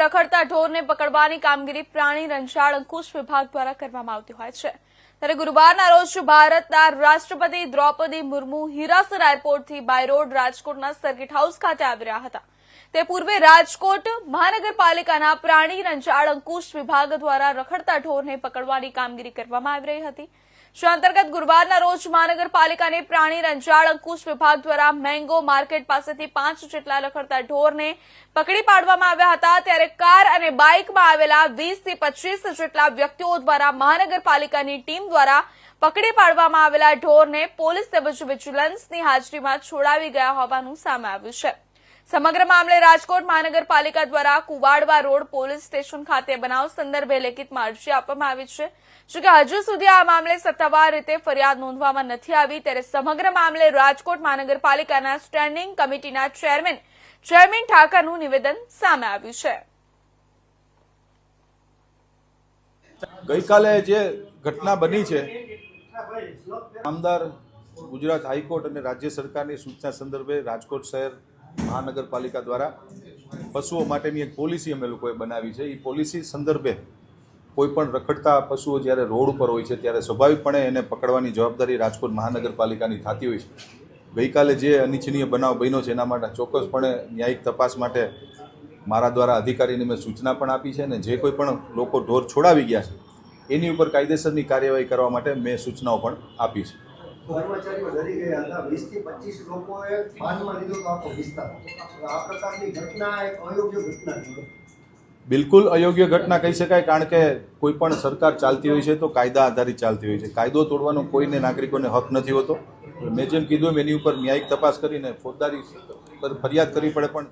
રખડતા ઢોરને પકડવાની કામગીરી પ્રાણી રંશાળ અંકુશ વિભાગ દ્વારા કરવામાં આવતી હોય છે. ત્યારે ગુરુવારના રોજ ભારતના રાષ્ટ્રપતિ દ્રૌપદી મુર્મુ હીરાસર એરપોર્ટથી બાય રોડ રાજકોટના સર્કિટ હાઉસ ખાતે આવી રહ્યા હતા. તે પૂર્વે રાજકોટ મહાનગરપાલિકાના પ્રાણી રંચાળ અંકુશ વિભાગ દ્વારા રખડતા ઢોરને પકડવાની કામગીરી કરવામાં આવી રહી હતી. જે અંતર્ગત ગુરુવારના રોજ મહાનગરપાલિકાને પ્રાણી રંજાળ અંકુશ વિભાગ દ્વારા મેંગો માર્કેટ પાસેથી પાંચ જેટલા રખડતા ઢોરને પકડી પાડવામાં આવ્યા હતા, ત્યારે કાર અને બાઇકમાં આવેલા વીસથી પચીસ જેટલા વ્યક્તિઓ દ્વારા મહાનગરપાલિકાની ટીમ દ્વારા પકડી પાડવામાં આવેલા ઢોરને પોલીસ તેમજ વિજિલન્સની હાજરીમાં છોડાવી ગયા હોવાનું સામે આવ્યું છે. સમગ્ર મામલે રાજકોટ મહાનગરપાલિકા દ્વારા કુવાડવા રોડ પોલીસ સ્ટેશન ખાતે બનાવ સંદર્ભે લેખિત અરજી આપવામાં આવી છે. જોકે હજુ સુધી આ મામલે સત્તાવાર રીતે ફરિયાદ નોંધવામાં નથી આવી, ત્યારે સમગ્ર મામલે રાજકોટ મહાનગરપાલિકાના સ્ટેન્ડિંગ કમિટીના ચેરમેન જયમીન ઠાકરનું નિવેદન સામે આવ્યું છે. ગઈકાલે જે ઘટના બની છે ગુજરાત હાઈકોર્ટ અને રાજ્ય સરકારની સૂચના સંદર્ભે રાજકોટ શહેર મહાનગરપાલિકા દ્વારા પશુઓ માટેની એક પોલિસી અમે લોકોએ બનાવી છે. એ પોલિસી સંદર્ભે કોઈપણ રખડતા પશુઓ જ્યારે રોડ ઉપર હોય છે ત્યારે સ્વાભાવિકપણે એને પકડવાની જવાબદારી રાજકોટ મહાનગરપાલિકાની થતી હોય છે. ગઈકાલે જે અનિચ્છનીય બનાવ બન્યો છે એના માટે ચોક્કસપણે ન્યાયિક તપાસ માટે મારા દ્વારા અધિકારીને મેં સૂચના પણ આપી છે અને જે કોઈ પણ લોકો ઢોર છોડાવી ગયા છે, એની ઉપર કાયદેસરની કાર્યવાહી કરવા માટે મેં સૂચનાઓ પણ આપી છે. કર્મચારીઓ ડરી ગયા હતા. વીસથી પચીસ લોકોએ બાનમાં લીધો તો આખો વિસ્તાર. આ પ્રકારની ઘટના એક અયોગ્ય ઘટના બિલકુલ અયોગ્ય ઘટના કહી શકાય, કારણ કે કોઈ પણ સરકાર ચાલતી હોય છે તો કાયદા આધારિત ચાલતી હોય છે. કાયદો તોડવાનો કોઈને નાગરિકોને હક નથી હોતો. મેં જેમ કીધું એની ઉપર ન્યાયિક તપાસ કરીને ફોજદારી ફરિયાદ કરવી પડે પણ